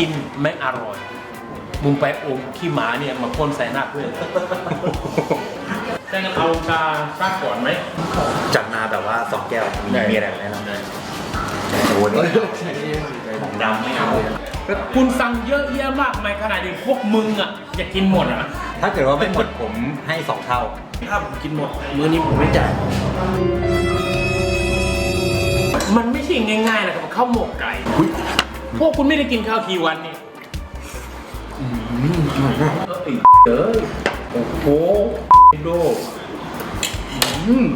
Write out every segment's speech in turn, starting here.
กินไม่อร่อย มึงไปอมขี้หมาเนี่ยมาพ่นใส่หน้าเพื่อนจะงั้นเอาชาชักก่อนไหมจัดมาแบบว่าสองแก้วมีมีอะไรแนะนำโอ้โหของดำไม่เอาคุณสั่งเยอะแยะมากมายขนาดนี้พวกมึงอะอยากกินหมดอะ ถ้าเกิดว่าไม่หมดผมให้สองเท่า ถ้าผมกินหมดมื้อนี้ผมไม่จ่ายมันไม่ใช่ง่ายๆนะครับข้าวหมกไก่ พวกคุณไม่ได้กินข้าวกี่วันนี่เอ้ยเด้อโอ้โหโดอืม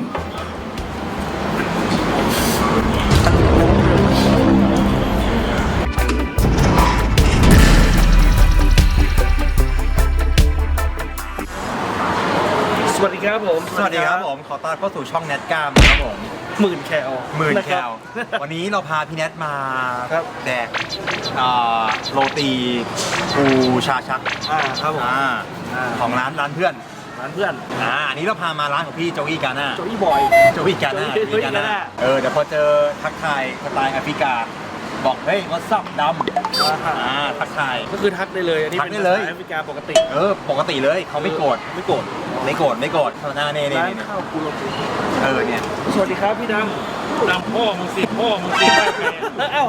สวัสดีครับผม สวัสดีครับผม ขอต้อนรับเข้าสู่ช่องแนทกามครับผม หมื่นแคลหมื่นนะแครับลวันนี้เราพาพี่แนทมาครับ แดกอ่าโรตีปูชาชักอ่าครับผม อ่าอ่า ของร้านร้านเพื่อนร้านเพื่อน อ่าอันนี้เราพามาร้านของพี่โจอี้กาน่าโจอี้บอย โจอี้กาน่าโจอี้โจอี้กาน่า เออเดี๋ยวพอเจอทักทายสไตล์แอฟริกา บอกเฮ้ยวัซับดำอ่าทักทาย ก็คือทักได้เลยอันนี้ทักเป็นได้เลยภาษาแอฟริกาปกติเออ ปกติเลยเขาไม่โกรธไม่โกรธไม่โกรธไม่โกรธหน้าเน่เน่ร้านเน่ข้าวกูโรตีเออเนี่ยสวัสดีครับพี่ดตามพ่อมึงสิพ่อมึงสิได้ไงำเอ้า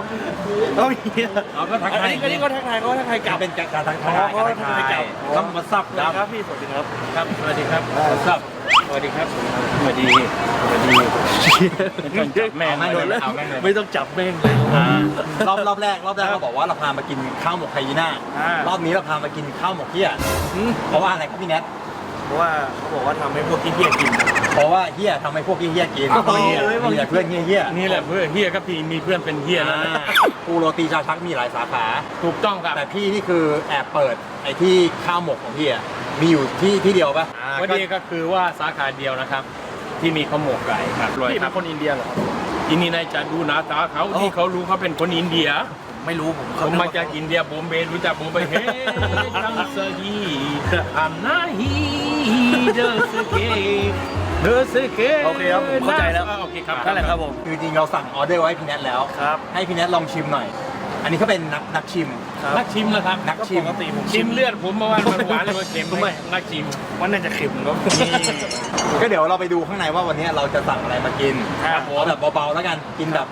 เอาอย่างนี้เราก็ทักอันทายนี้ก็นี่ก็ทักทายเขาก็ทักทายกลับ เป็นการทักอ๋ทาอยเขาก็ทักทายกลับต้องมาซับสวัสดีคดำรับพี่สวัสดีครับ ครับสวัสดีครับซับส วัสดีครับสวัสดีสวัสดีไม่ต้องจับแม่งเอาแม่งเลเลยยเอาแม่งเลย ไม่ต้องจับแม่งเลยอ่ารอบรอบแรกรอบแรกเราบอกว่าเราพามากินข้าวหมกไฮยีน่าอ่า รอบนี้เราพามากินข้าวหมกเฮียอืมเพราะว่าอะไรครับพี่แนทเพราะว่าเขาบอกว่าทำให้พวกขี้เกียจกิน เพราะว่าเฮียทำให้พวกเฮียกินอ๋อเอ้ยมีแต่เพื่อนเฮียเฮียนี่แหละเพื่อนเฮียครับพี่มีเพื่อนเป็นเฮียแล้วอ่านะปูโรตีชาชักมีหลายสาขา ถูกต้องครับแต่พี่นี่คือแอบเปิดไอ้ที่ข้าวหมกของพี่อะ มีอยู่ที่ที่เดียวปะอ่าวันก็นี้ก็คือว่าสาขาเดียวนะครับ ที่มีข้าวหมกไก่ครับรวยพี่คเป็รับนคนอินเดียเหรอครับอินนี่นายจะดูหน้าตาเขาอ๋อที่เขารู้เขาเป็นคนอินเดีย ไม่รู้ผมผมมาจากอินเดียโบมเบย์รู้จักโบมเบย์เฮ้จังสกีอันนาฮีเดสเกเดสเกโอเคครับผมเข้าใจแล้ว โอเคครับ นั่นแหละครับผม คือจริงๆเราสั่งออเดอร์ไว้ให้พี่แนทแล้ว ครับ ให้พี่แนทลองชิมหน่อย อันนี้เขาเป็นนักนักชิมครับนักชิมแล้วครับนักชิม ปกติผมชิมเลือดผมเมื่อวานมันหวานเลยมันเค็มไม่นักชิมว่าน่าจะเค็มครับก็เดี๋ยวเราไปดูข้างในว่าวันนี้เราจะสั่งอะไรมากินครับผมเอาแบบเบาๆแล้วกันกินแบบ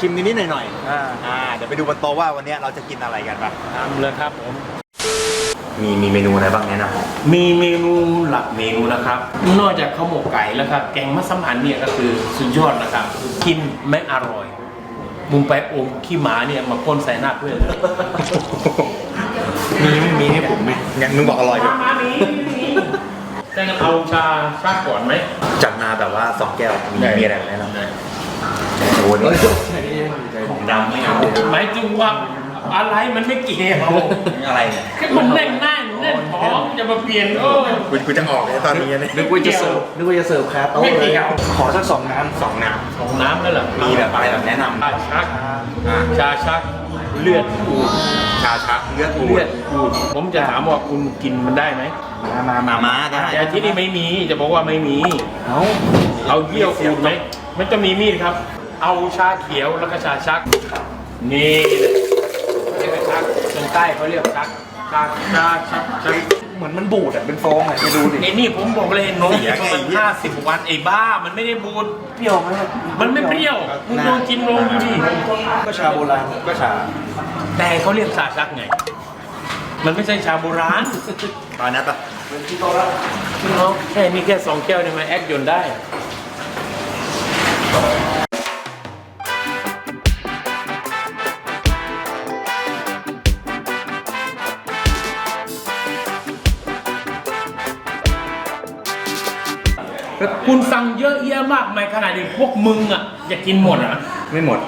ชิมนิดๆหน่อยอ่าๆอ่าเดี๋ยวไปดูบนโต๊ะว่าวันนี้เราจะกินอะไรกันปะทำเลยครับผม มีมีเมนูอะไรบ้างแนะนมีเมนูหลักเมนูนะครับ นอกจากข้าวหมกไก่แล้วครับแกงมัสมั่นเนี่ยก็คือสุดยอดนะครับกินไม่อร่อย มึงไปอมขี้หมาเนี่ยมาพ่นใส่หน้าเพื่อนมีมีให้ผมไหมำงั้นมึงบอกอร่อยด้วยมานี้จะงั้นเอาชาชักก่อนไหมจัดมาแบบว่าสองแก้วมีได้มีอะไรแนะนำโอ้โหนี่ของดำไม่เอาหมายถึงว่า อะไรมันไม่เกี่ยวอะไรเนี่ยแค่มันแน่นหน้าแน่นท้องจะมาเปลี่ยนโอ้ยกูกูจะออกเลยตอนนี้เนี่ยนึกว่าจะเสิร์ฟนึกว่าจะเสิร์ฟคาโต๊ะไม่เลเกี่ยยวขอสักสองน้ำสองน้ของน้ำนั่นแหละำมีแบบอะไรแบบแนะนำชาชักอ่าชาชักเลือดอูดชาชักเลือดอูเลือดดอูดผมจะถามว่าคุณกินมันได้ไหมมามามาม้าได้แต่ที่นี่ไม่มีจะบอกว่าไม่มีเอาเอาเยี่ยวอูดไหมไม่ต้องมีมีดครับ เอาชาเขียวแล้วก็ชาชักนี่ ใต้เขาเรียกชักชาชาชักชักเหมือนมันบูดอะเป็นฟองอะไปดูดิไอ้นี่ผมบอกเลยนมมันห้าสิบวันไอ้บ้ามันไม่ได้บูดเปรี้ยวไหมครับมันไม่เปรี้ยวมึงลองกินลองดูดิก็ชาโบราณก็ชา แต่เขาเรียกชาชักไงมันไม่ใช่ชาโบราณตอนนั้นปะเนาะแค่นี้แค่สองแก้วเนี่ยมาแอคยนต์ได้ คุณสั่งเยอะแยะมากมายขนาดนี้พวกมึงอะอยากกินหมดอะไม่หมด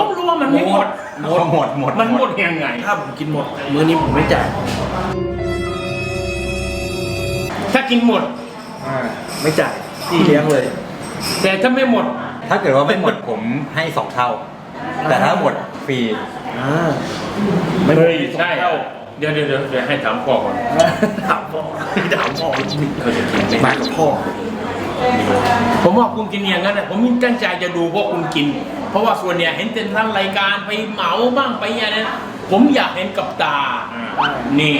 ผมรู้ว่ามันไม่หมด หมดหมดหมดมันหมดยังไง ถ้าผมกินหมดมื้อนี้ผมไม่จ่ายถ้ากินหมดอ่าไม่จ่ายพี่เลี้ยงเลย แต่ถ้าไม่หมด ถ้าเกิดว่าไม่หมดผมให้สองเท่า แต่ถ้าหมดฟรีอ่าเฮ้ยใช่เดี๋ยวเดี๋ยวเดี๋ยวเดี๋ยวให้ถามพ่อก่อนถามพ่อถามพ่อเขาจะกินไหมมากับพ่อ ผมว่าคุณกินอย่างนั้นนะผมตั้งใจจะดูพวกคุณกิน เพราะว่าส่วนเนี่ยเห็นเป็นท่านรายการไปเหมาบ้างไปอย่างนั้นผมอยากเห็นกับตา นี่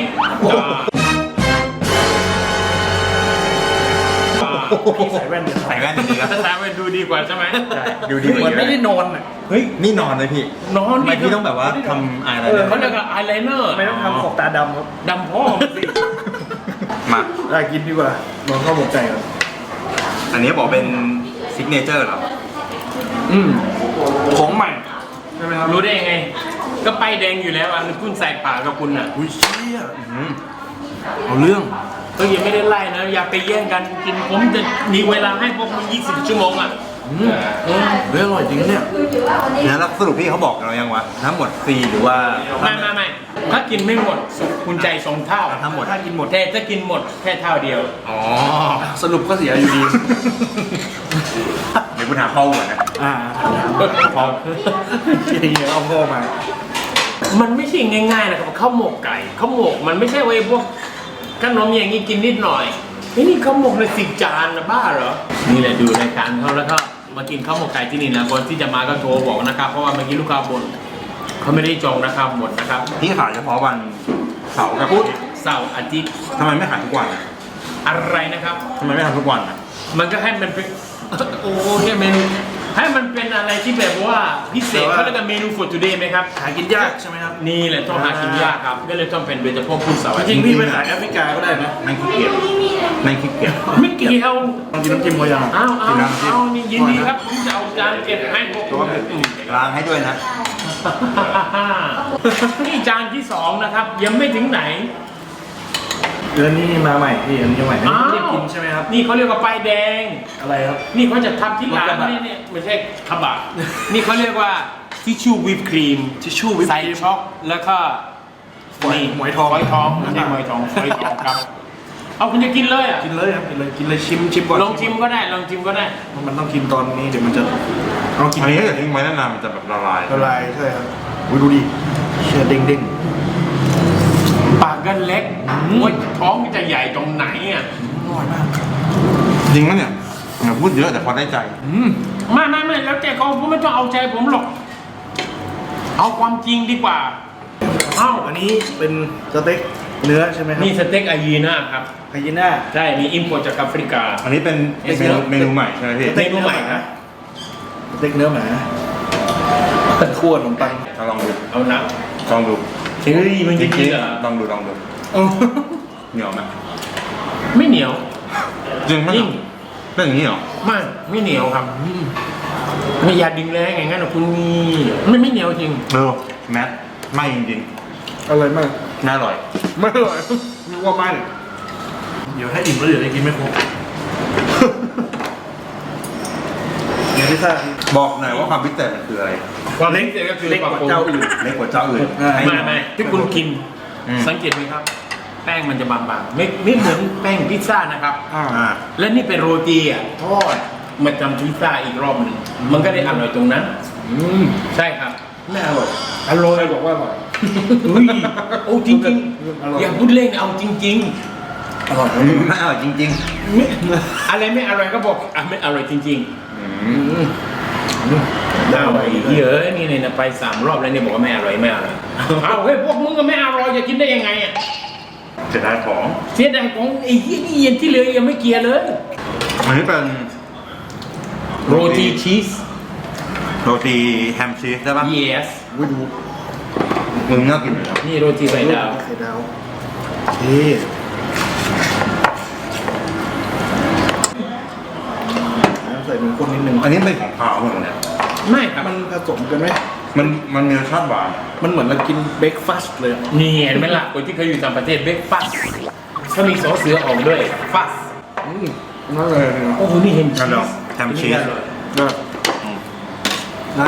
ตาพี่ใส่แว่นเดี๋ยวใส่แว่นดีครับถ้าตาไปดูดีกว่าใช่ไหมใช่ดูดีเหมือนไม่ได้นอนอะเฮ้ยนี่นอนเลยพี่นอนทำไมพี่ต้องแบบว่าทำอะไรเออเขาเรียกว่าอายไลเนอร์ทำไมต้องทำขอบตาดำครับดำพ่อมสิมาได้กินดีกว่านอนข้าวหมกไก่ก่อน อันนี้บอกเป็นซิกเนเจอร์เหรออืมของใหม่ใช่ไหมครับรู้ได้ยังไง ก็ไปายแดงอยู่แล้วอะคุณใส่ปากกับคุณอะอุ้ยเชี่ยอืมเอาเรื่อง ก็ยังไม่ได้ไล่นะ อย่าไปแย่งกันกินผมจะมีเวลาให้พวกมึง20 ชั่วโมงอะอืมเออเฮ้ยอร่อยจริงนะเนี่ย นะแล้วสรุปพี่เขาบอกเรายังวะทั้งหมดฟรีหรือว่า ไม่ไม่ไม่ ถ้ากินไม่หมดคุณใจสองเท่าทั้งหมด ถ้ากินหมดแต่ถ้ากินหมดแค่เท่าเดียว อ๋อ สรุปก็เสียอยู่ดี เดี๋ยวคุณหาข้อมูลนะอ่าพอเฮียเอาพ่อมา มันไม่ใช่ง่ายๆนะครับข้าวหมกไก่ข้าวหมกมันไม่ใช่ไว้พวกขนมอย่างนี้กินนิดหน่อยนี่นี่ข้าวหมกในสิบจานนะบ้าเหรอ นี่แหละดูรายการเขาแล้วก็มากินข้าวหมกไก่ที่นี่นะก่อนที่จะมาก็โทรบอกนะครับ เพราะว่าเมื่อกี้ลูกค้าบ่น เขาไม่ได้จองนะครับหมดนะครับพี่ขายเฉพาะวันเสาร์กับพุพุธธเสาร์อาทิตย์ทำไมไม่ขายทุกวันอะอะไรนะครับ ทำไมไม่ทำทุกวันอะมันก็ให้มันเป็นโอ้แค่เมนูให้มันเป็นอะไรที่แบบว่าพิเศษเขาเรียกว่าเมนู for today ไหมครับ หากินยากใช่ไหมครับ นี่แหละต้องหากินยากครับก็เลยต้องเป็นโดยเฉพาะพุธเสาร์อาจทิริตงย์ๆพี่ไปขายแอฟริกาก็ได้นะนั่งขี้เกียจนั่งขี้เกียจไม่เกี่ยวลองกินน้ำจิ้มเขายังเอาเอากินน้ำจิ้มเอานี่ยินดีครับผมจะเอาจานเก็บให้พวกคุณอืมล้างให้ด้วยนะ นี่จานที่สองนะครับ ยังไม่ถึงไหน เดือนนี้มาใหม่พี่อันนี้ใหม่อันนี้ไม่ได้อ้าวกินใช่ไหมครับ นี่เขาเรียกว่าป้ายแดง อะไรครับ นี่เขาจะทำที่ร้านรสกระบะนี่เนี่ยไม่ใช่ขบะนี่เขาเรียกว่าทิชชู่วิปครีมทิชชู่วิปใส่ครีมช็อกแล้วก็ฝอยนี่หมวยทองฝอยทองไม่ใช่หมวยทองฝอยทองครับ เอาคุณจะกินเลยอะกินเลยครับกินเลยกินเลยชิมชิมก่อนลองชิมก็ได้ลองชิมก็ได้ มันต้องกินตอนนี้เดี๋ยวมันจะเอากินอันนี้ถ้าเกิดทิ้งไว้นานๆมันจะแบบละลายละลายใช่ครับอุ้ยดูดิเชื่อเด้งเด้งปากก็เล็กว่าท้องจะใหญ่ตรงไหนอะอร่อยมากจริงไหมเนี่ยอย่าพูดเยอะแต่พอได้ใจอืมไม่ไม่ไม่แล้วแต่เขาผมไม่ต้องเอาใจผมหรอก เอาความจริงดีกว่า เอ้าอันนี้เป็นสเต็ก เนื้อใช่ไหมครับนี่สเต็กอายีน่าครับไฮยีน่า ใช่นี่อิมพอร์ตจากแอฟริกา อันนี้เป็นเมนูเมนูใหม่ใช่ไหมพี่เมนูใหม่นะสเต็กเนื้อหมาคั่วขนมปังเอาลองดูเอานะลองดูเฮ้ยมันจริงๆเหรอลองดูลองดูเหนียวไหมไม่เหนียว จริงไหมจริงเป็นอย่างนี้เหรอไม่ไม่เหนียวครับอืมไม่อยาดึงแรงอย่างนั้นหรอกคุณมีไม่ไม่เหนียวจริงเออแมทไม่จริงอร่อยมากๆ น่าอร่อย ไม่อร่อยนึกว่าไม่เดี๋ยวถ้าอิ่มแล้วเดี๋ยวได้กินไม่ครบเดี๋ยวพิซซ่าบอกหน่อยว่าความพิเศษมันคืออะไรความเล็กเจก็คือเล็กกว่าเจ้าอื่นเล็กกว่าเจ้าอื่นอ่าให้ไม่ไม่ที่คุณกินอืมสังเกตไหมครับ แป้งมันจะบางๆไม่ไม่เหมือนแป้งพิซซ่านะครับอ่าอ่าและนี่เป็นโรตีอะทอดมาทำพิซซ่าอีกรอบหนึ่งมันก็ได้อร่อยตรงนั้นอืมใช่ครับไม่อร่อยอร่อยบอกว่าอร่อย อุ้ยโอ้จริงอร่อย ๆอย่าพูดเล่นเอาจริง อร่อยไม่อร่อยจริงๆไม่อะไรไม่อร่อยก็บอกอะไม่อร่อยจริงๆอือืมมๆเอาไอ้เยอะนี่เนี่ยนะไปสามรอบแล้วเนี่ยบอกว่าไม่อร่อยไม่อร่อยเอาเฮ้ยพวกมึงก็ไม่อร่อยจะกินได้ยังไงอะเสียดายของ เสียดายของไอ้ที่นี่เย็นที่เหลือยังไม่เกลียร์เลย อันนี้เป็นโรตีชีสโรตีแฮมชีสใช่ปะ yes วิดู มึงน่ากินเลยนะนี่โรตีไข่ดาวไข่ดาวนี่ใส่หมูข้นนิดนึงอันนี้เป็นของขาวเหมือนกันเนี่ยไม่ครับมันผสมกันไหมมันมันมีรสชาติหวาน มันเหมือนเรากินเบรกฟาสต์เลยอะนี่เห็นไหมล่ะคนที่เขาอยู่ต่างประเทศเบรกฟาสเขามีซอสเสือออกด้วยฟาสอืมนั่นเลยนะโอ้โหนี่เห็นชีนั่นเหรอสแฮมชีสได้ได้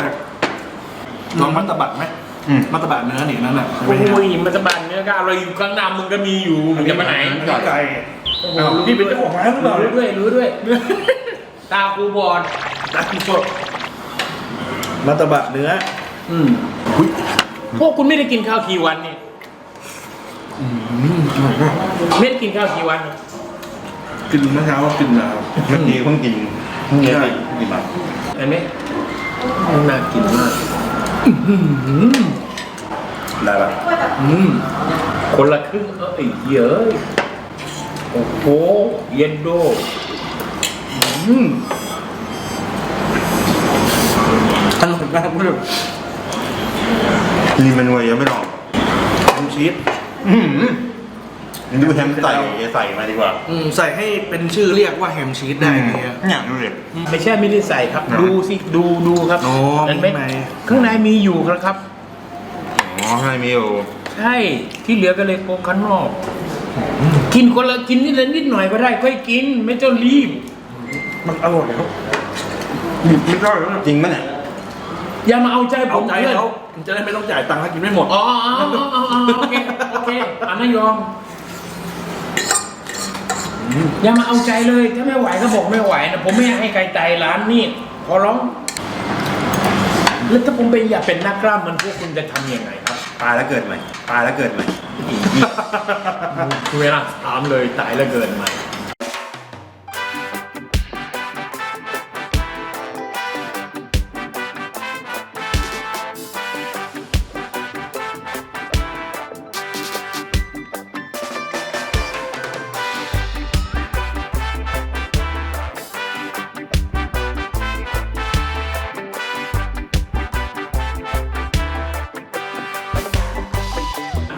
ลองมัตตบัตไหม อืมมัตตบัตเนื้อนี่นั่นน่ะโอ้ยมันจะบานเนื้อก็อร่อยอยู่ข้างหน้ามึงก็มีอยู่มึงจะมาไหนไก่ไก่เอาพี่เป็นเจ้าของร้านหรือเปล่ารู้ด้วยรู้ด้วย ตาคูบอดร้านสดมัตตบัตเนื้ออืมพวกคุณไม่ได้กินข้าวกี่วันนี่อืมอร่อยมากไม่ได้กินข้าวกี่วันกินเมื่อเช้าก็กินแล้วเมื่อกี้เพิ่งกินเพิ่งกินกินมาเห็นไหมน่ากินมาก ได้ปะอืมคนละครึ่งเอ้ยเยอะโอ้โห เย็นโดอืมอร่อยมากเพื่อนมีเมนูเยอะไม่ลองแฮมชีสอืม ดูแฮมใส่ใส่มาดีกว่า อืมใส่ให้เป็นชื่อเรียกว่าแฮมชีสได้ไหมอะเนี่ยดูดิ ไม่ใช่ไม่ได้ใส่ครับ นะดูสิดูดูครับอ๋อเห็นไหมข้างใน ข้างในมีอยู่ครับ อ๋อให้มีอยู่ใช่ที่เหลือก็เลยโปะข้างนอก กินคนละกินนิดละนิดหน่อยก็ได้ค่อยกินไม่ต้องรีบมันอร่อยครับไม่ได้แล้วนะจริงไหมเนี่ย อย่ามาเอาใจผเอามใจเพื่อน เขาจะได้ไม่ต้องจ่ายตังค์ถ้ากินไม่หมด อ๋ออ๋ออ๋ออ๋ออ๋อโอเค โอเคอันนั้นยอม อย่ามาเอาใจเลยถ้าไม่ไหวก็บอกไม่ไหวนะผมไม่ให้ใครใจร้านนี่ขอร้อง แล้วถ้าผมไปอยากเป็นนักกล้ามมันพวกคุณจะทำยังไงครับ ตายแล้วเกิดใหม่ ตายแล้วเกิดใหม่ เวลาถามเลยตายแล้วเกินไหม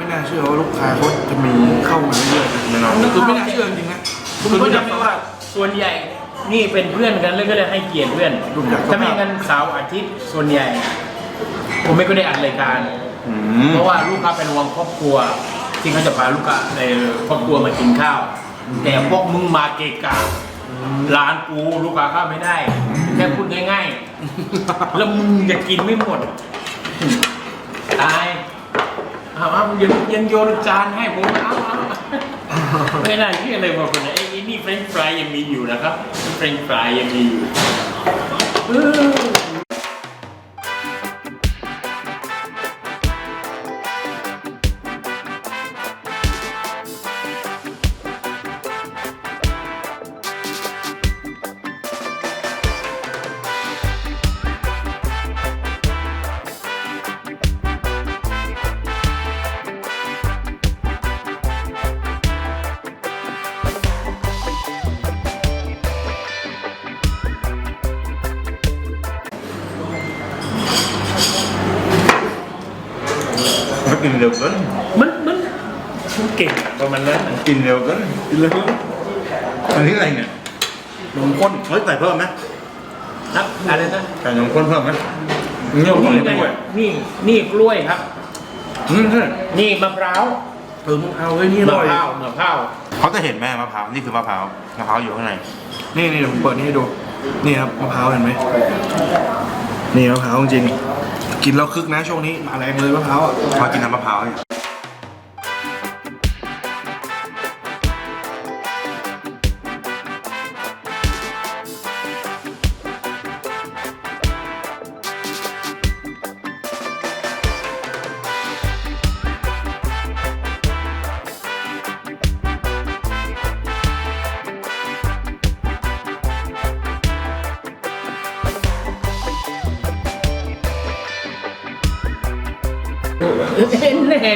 ไม่น่าเชื่อว่าลูกค้าเขาจะมีเข้ามาเรื่อยๆนะแน่นอนคือไม่น่าเชื่อจริงๆนะคุณก็จะว่าส่วนใหญ่นี่เป็นเพื่อนกันเลยก็เลยให้เกียรติเพื่อนรุ่นใหญ่ถ้าไม่งั้นเสาร์อาทิตย์ส่วนใหญ่ ผมไม่ก็ได้อัดรายการอืมเพราะว่าลูกค้าเป็นห่วงครอบครัว ที่เขาจะพาลูกค้าในครอบครัวมากินข้าว แต่พวกมึงมาเกะกะร้านกูลูกค้าเข้าไม่ได้แค่พูดง่ายๆ แล้วมึงจะกินไม่หมดตาย เอาเอายังยังโยนจานให้ผมเอาเอาไม่น่าเชื่อเลยว่าคนไหนไอ้ไอ้นี่เฟรนช์ฟรายยังมีอยู่นะครับเฟรนช์ฟรายยังมีอยู่ เออก็กินเร็วเกินมันมันมันเก่งอะประมาณนั้นอะกินเร็วเกินกินเร็วเกินอันนี้อะไรเนี่ยนมข้นเฮ้ยใส่เพิ่มไหมครับอะไรนะใส่นมข้นเพิ่มไหมนี่ผมนี่ไม่ไงด้วยนี่นี่กล้วยครับ อืมใช่นี่มะพร้าวเออมึงเอาเฮ้ยนี่อมะร่อยพร้าวมะพร้าวเขาจะเห็นแม่มะพร้าวนี่คือมะพร้าวมะพร้าวอยู่ข้างในนี่นี่เดี๋ยวผมเปิดนี่ให้ดู นี่ครับมะพร้าวเห็นไหมนี่มะพร้าวจริงๆ กินแล้วคึกนะช่วงนี้มาแรงเลยมะพร้าวอะมากินน้ำมะพร้าวเนี่ย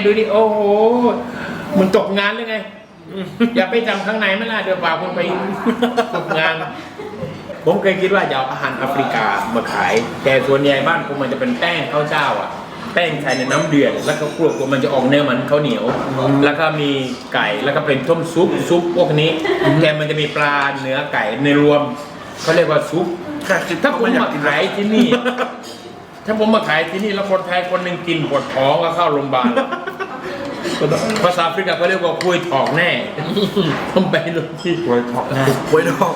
ดูดิโอ้โหมึงตกงานหรือไง อย่าไปจำข้างในไม่ล่ะเดี๋ยวพาคุณไปตกงาน ผมเคยคิดว่าจะเอาอาหารแอฟริกามาขาย แต่ส่วนใหญ่บ้านผมมันจะเป็นแป้งข้าวเจ้าอะ แป้งใส่ในน้ำเดือดแล้วก็กลัวกมันจะออกแนวเหมือนข้าวเหนียว แล้วก็มีไก่แล้วก็เป็นต้มซุปซุปพวกนี้แต่มันจะมีปลาเนื้อไก่ในรวมเขาเรียกว่าซุปแค่คิดถ้าผมมาขายที่นี่ ถ้าผมมาขายที่นี่แล้วคนไทยคนหนึ่งกินปวดท้องก็เข้าโรงพยาบาล ภาษาแอฟริกาเขาเรียกว่าคุยถอกแน่ผมไปดูที่กล้วยทอดกล้วยดอก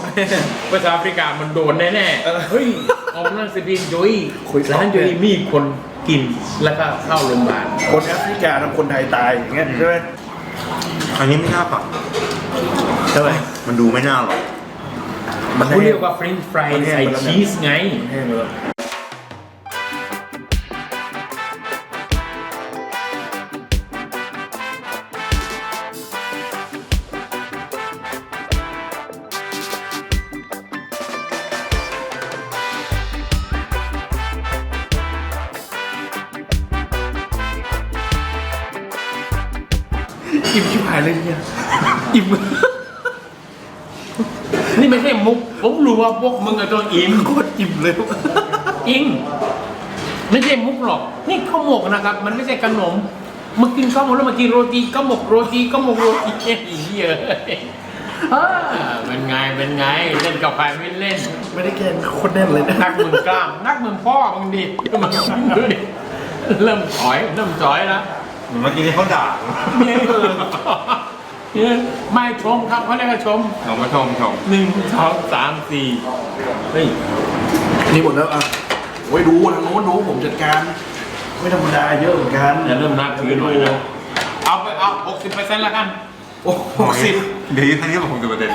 ภาษาแอฟริกามันโดนแน่ๆเฮ้ยเอานั่นสิพี่จุ้ยคุยถอก ร้านจุ้ยมีคนกินแล้วก็เข้าโรงพยาบาลคนแอฟริกาทำคนไทยตายอย่างเงี้ยใช่ไหมอันนี้ไม่น่าปักใช่ไหมมันดูไม่น่าหรอกเขาเรียกว่าเฟรนช์ฟรายมันแห้งใส่ไปแล้วนะ ชีสไง แห้งเลย ผมรู้ว่าพวกมึงกับตัวอิ่มโคตรอิ่มเลย อิ่มไม่ใช่มุกหรอก นี่ข้าวหมกนะครับ มันไม่ใช่ขนมมากินข้าวหมกแล้วมากินโรตีข้าวหมกโรตีข้าวหมกโรตีเฮ้ยเยอะอ่าเป็นไงเป็นไงเล่นกับใครไม่เล่น ไม่ได้แกล้งโคตรแน่นเลยนะนักมึงกล้ามนักมึงพ่อมึงดิมึงดูดิเริ่มถอยเริ่มถอยแล้วเหมือนเมื่อกี้ที่เขาด่า เนี่ย เนี่ยไม่ชมครับเขาเรียกว่าชมเรามาชมชมหนึ่งสองสามสี่เฮ้ยนี่หมดแล้วอะโอ้ยดูทางโน้นดูผมจัดการ ไม่ธรรมดาเยอะเหมือนกันจะเริ่มนับถือหน่อยนะเอาไปเอาหกสิบเปอร์เซ็นต์แล้วกันโอ้หกสิบเดี๋ยวท่านนี้บอกผมจะประเด็น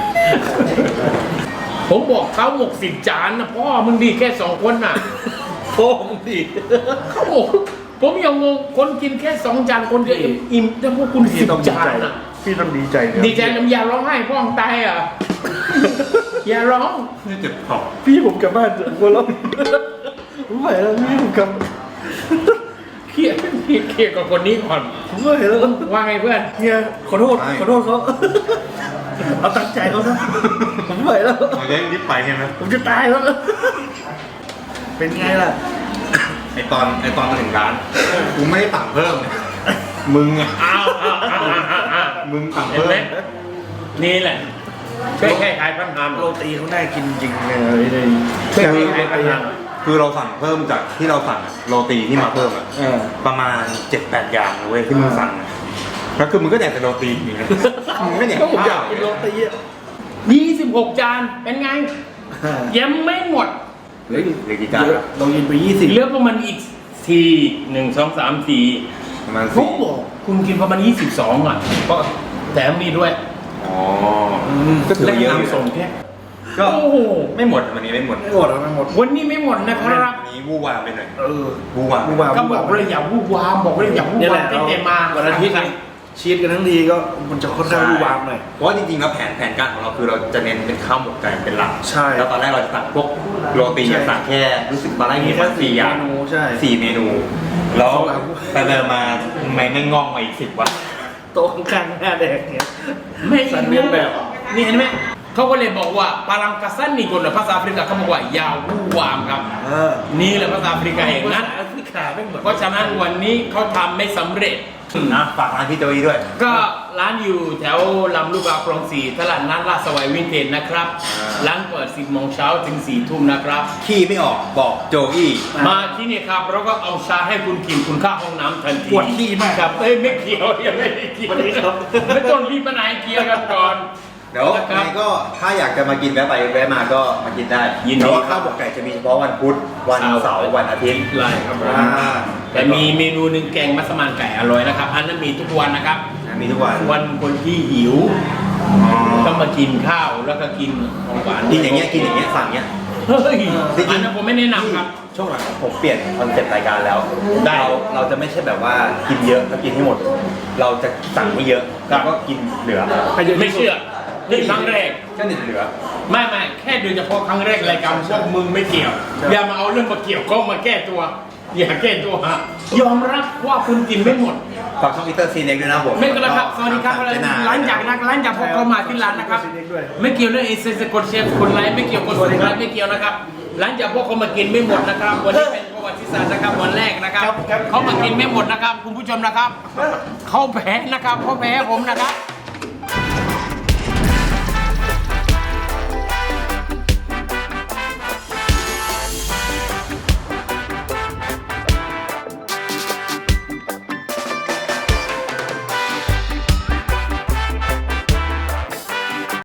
ผมบอกเขาหกสิบจานนะพ่อมึงดีแค่สองคนน่ะโอ้มึงดิเขาบอกผมยังงงคนกินแค่สองจานคนเดียวอิ่มแต่พวกคุณสิบจานน่ะ พี่ต้องดีใจนะดีใจน้ำยาร้องไห้พ่อมึงตายอะ อย่าร้อง นี่เจ็บคอพี่ผมกลับบ้านเถอะกลัวแล้วผมไหวแล้วพี่ผมกลับเครียดเครียดเครียดกับคนนี้ก่อน ผมไหวแล้วว่าไงเพื่อน เฮียขอโทษขอโทษเขาเอาตั้งใจเขาซะผมไหวแล้วเราจะรีบไปใช่ไหมผมจะตายแล้ว เป็นไงล่ะ ไอตอนไอตอนมาถึงร้านกูไม่ได้สั่งเพิ่มเนี่ยมึงอะอ้าว มึงสั่งเห็นเพิ่มไหมนี่แหละช่วยแก้ไขปัญหาหน่โรอยตีเขาน่ากินจริงเลยเลยช่วยแก้ไขปัญหาคือเราสั่งเพิ่มจากที่เราสั่งโรตีที่มาเพิ่มอะเออประมาณเจ็ดแปดอย่างนะเว้ยที่มึงสั่งอะแล้วคือมึงก็แดกแต่โรตีอย่างเงี้ยมึงไม่แดกก็ผมอข้ายากวกินโรตีอะยี่สิบหกจานเป็นไงยังไม่หมดเหลือเหลือกี่จานครับเรากินไปยี่สิบเหลือประมาณอีกสี่หนึ่งสองสามสี่ ประมาณผสี่มบอกคุณกินประมาณยี่สิบสองอะก็แถมมีด้วยอ๋อ ก็ถือและว่าเยอะอยู่น้ำส่งแค่ก็โอ้โหไม่หมดวันนี้ไม่หมดไม่หมดแล้วไม่หมดวันนี้ไม่หมดนะครับมีวู่วามไปหน่อยเออ วู่วามวู่วาม ก็บอกเลยอย่าวู่วามบอกเลยอย่าวู่เนี่ยแหวามละตั้งแต่มาวันอาทิตย์นี่ ชีตกันทั้งทีก็มันจะค่อนข้างวู่วามหน่อย เพราะว่าจริงๆแล้วแผนแผนการของเราคือเราจะเน้นเป็นข้าวหมกไก่เป็นหลักใช่แล้วตอนแรกเราจะสั่งพวกโรตีใช่สั่งแค่รู้สึกตอนแรกมีมีแค่แค่สี่อย่างเมนูใช่สี่เมนู แล้วสองหลังไปเดินมาทำไมไม่งอกมาอีกสิบวะโต๊ะข้างๆหน้าแดงเนี่ย ไม่สันเรียนแบบนี่เห็นไหมเขาก็เลยบอกว่าปารังกาซันนี่คนละภาษาแอฟริกาเขาบอกว่าอย่าวู่วามครับเออนี่แหละภาษาแอฟริกาเองนะแอฟริกาไม่เหมือนเพราะฉะนั้นวันนี้เขาทำไม่สำเร็จ นะฝากร้านพี่โจยด้วย ก็ร้านอยู่แถวลำลูกกาคลองสี่ตลาดนัดลาดสวายวินเทจนะครับ อ่า ร้านเปิด 10โมงเช้าถึง 4 ทุ่มนะครับ ขี้ไม่ออกบอกโจอี้มาที่นี่ครับเราก็เอาชาให้คุณกินคุณค่าห้องน้ำทันทีปวดขี้มาก ครับเอ้ยไม่เกี่ยวยังไม่ได้เกี่ยววันนี้ครับ ไม่ต้องรีบมาไหนเกี่ยวกันก่อน เดี๋ยวนะคใครรับก็ถ้าอยากจะมากินแวะไปแวะมาก็มากินได้ยินดีแต่ว่าข้าวหมกไก่จะมีเฉพาะวันพุธวันเสาร์วันอาทิตย์ไล่ครับผมอ่าแต่มีเมนูหนึ่งแกงมัสมั่นไก่อร่อยนะครับ อันนั้นมีทุกวันนะครับ มีทุกวันวันคนที่หิวอ๋อก็มากินข้าวแล้วก็กินของหวานกินอย่างเงี้ยกินอย่างเงี้ยสั่งเงี้ยเฮ้ยจริงๆอันนั้นผมไม่แนะนำครับช่วงหลังผมเปลี่ยนคอนเซ็ปต์รายการแล้วได้เราเราจะไม่ใช่แบบว่ากินเยอะแล้วกินให้หมด เราจะสั่งไม่เยอะแล้วก็กินเหลือไม่เชื่อ นี่ครั้งแรกก็เหลือ ไม่ไม่แค่โดยเฉพาะครั้งแรกรายการพวกมึงไม่เกี่ยว อย่ามาเอาเรื่องมาเกี่ยวก็มาแก้ตัว อย่าแก้ตัวฮะยอมรับว่าคุณกินไม่หมด ฝากช่องอิตเตอร์ซีเน็กด้วยนะผมไม่ก็แล้วครับสวัสดีครับสั่งได้ร้านจากนักร้านจากพวกเขามาที่ร้านนะครับ ไม่เกี่ยวเรื่องเอเซนส์กดเชฟคนไลน์ไม่เกี่ยวกดสุดไลน์ไม่เกี่ยวนะครับหลังจากพวกเขามากินไม่หมดนะครับ วันนี้เป็นประวัติศาสตร์นะครับวันแรกนะครับเขามากินไม่หมดนะครับ คุณผู้ชมนะครับเขาแพ้นะครับเขาแพ้ผมนะครับ